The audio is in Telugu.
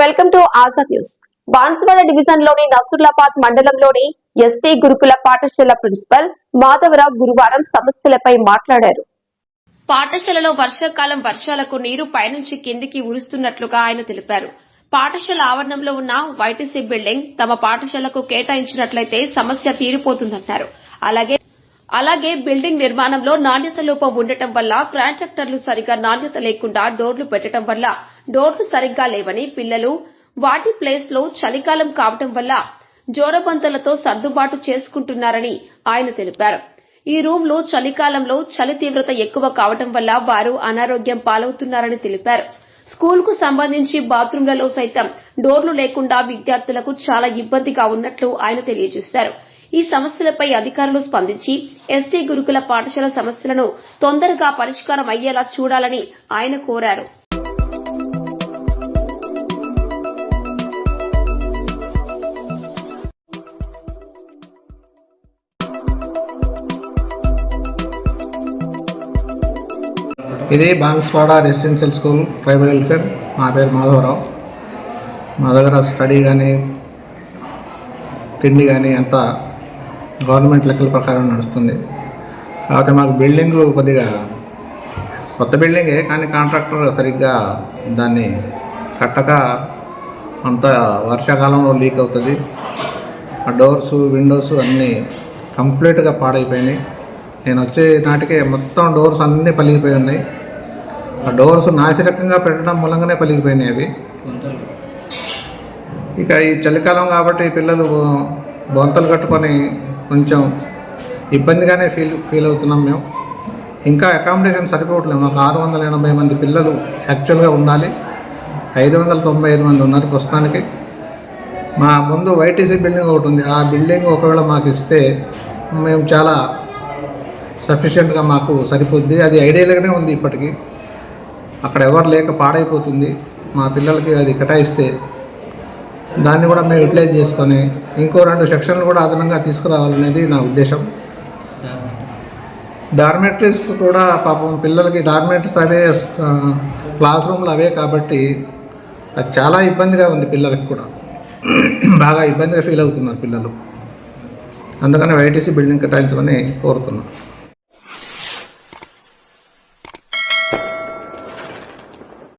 Welcome to Azad news. Banswada డివిజన్లోని నసుర్లాబాద్ మండలంలోని ఎస్టీ గురుకుల పాఠశాల ప్రిన్సిపల్ మాధవరావు గురువారం సమస్యలపై మాట్లాడారు. పాఠశాలలో వర్షాకాలం వర్షాలకు నీరు పైనుంచి కిందికి ఉరుస్తున్నట్లుగా ఆయన తెలిపారు. పాఠశాల ఆవరణంలో ఉన్న వైటీసీ బిల్డింగ్ తమ పాఠశాలకు కేటాయించినట్లయితే సమస్య తీరిపోతుందన్నారు అలాగే అలాగే బిల్డింగ్ నిర్మాణంలో నాణ్యత లోపం ఉండటం వల్ల కాంట్రాక్టర్లు సరిగా నాణ్యత లేకుండా డోర్లు పెట్టడం వల్ల డోర్లు సరిగ్గా లేవని పిల్లలు వాటి ప్లేస్లో చలికాలం కావటం వల్ల జోరబంతలతో సర్దుబాటు చేసుకుంటున్నారని ఆయన తెలిపారు. ఈ రూమ్లో చలికాలంలో చలి తీవ్రత ఎక్కువ కావటం వల్ల వారు అనారోగ్యం పాలవుతున్నారని తెలిపారు. స్కూల్కు సంబంధించి బాత్రూంలలో సైతం డోర్లు లేకుండా విద్యార్థులకు చాలా ఇబ్బందిగా ఉన్నట్లు ఆయన తెలియజేశారు. ఈ సమస్యలపై అధికారులు స్పందించి ఎస్టీ గురుకుల పాఠశాల సమస్యలను తొందరగా పరిష్కారం అయ్యేలా చూడాలని ఆయన కోరారు. ఇది Banswada residential school tribal welfare. నా పేరు మాధవరావు. మా దగ్గర స్టడీ కానీ తిండి కానీ అంతా గవర్నమెంట్ లెక్కల ప్రకారం నడుస్తుంది. కాకపోతే మాకు బిల్డింగ్ కొద్దిగా కొత్త బిల్డింగే కానీ కాంట్రాక్టర్ సరిగ్గా దాన్ని కట్టక అంత వర్షాకాలంలో లీక్ అవుతుంది. ఆ డోర్స్ విండోస్ అన్నీ కంప్లీట్గా పాడైపోయినాయి. నేను వచ్చే నాటికే మొత్తం డోర్స్ అన్నీ పలిగిపోయి ఉన్నాయి. ఆ డోర్స్ నాసిరకంగా పెట్టడం మూలంగానే పలిగిపోయినాయి అవి. ఇక ఈ చలికాలం కాబట్టి పిల్లలు బొంతలు కట్టుకొని కొంచెం ఇబ్బందిగానే ఫీల్ ఫీల్ అవుతున్నాం మేము. ఇంకా అకామిడేషన్ సరిపోవట్లేదు. మాకు ఆరు వందల ఎనభై మంది పిల్లలు యాక్చువల్గా ఉండాలి. ఐదు వందల తొంభై ఐదు మంది ఉన్నారు ప్రస్తుతానికి. మా ముందు వైటీసీ బిల్డింగ్ ఒకటి ఉంది. ఆ బిల్డింగ్ ఒకవేళ మాకు ఇస్తే మేము చాలా సఫిషియెంట్గా మాకు సరిపోద్ది. అది ఐడియల్గానే ఉంది ఇప్పటికీ. అక్కడ ఎవరు లేక పాడైపోతుంది. మా పిల్లలకి అది కేటాయిస్తే దాన్ని కూడా మేము యూటిలైజ్ చేసుకొని ఇంకో రెండు సెక్షన్లు కూడా అదనంగా తీసుకురావాలనేది నా ఉద్దేశం. డార్మెటరీస్ కూడా పాపం పిల్లలకి డార్మెటరీస్ అవే క్లాస్ రూమ్లు అవే కాబట్టి అది చాలా ఇబ్బందిగా ఉంది పిల్లలకి కూడా. బాగా ఇబ్బందిగా ఫీల్ అవుతున్నారు పిల్లలు. అందుకని వైటీసీ బిల్డింగ్ కేటాయించమని కోరుతున్నాను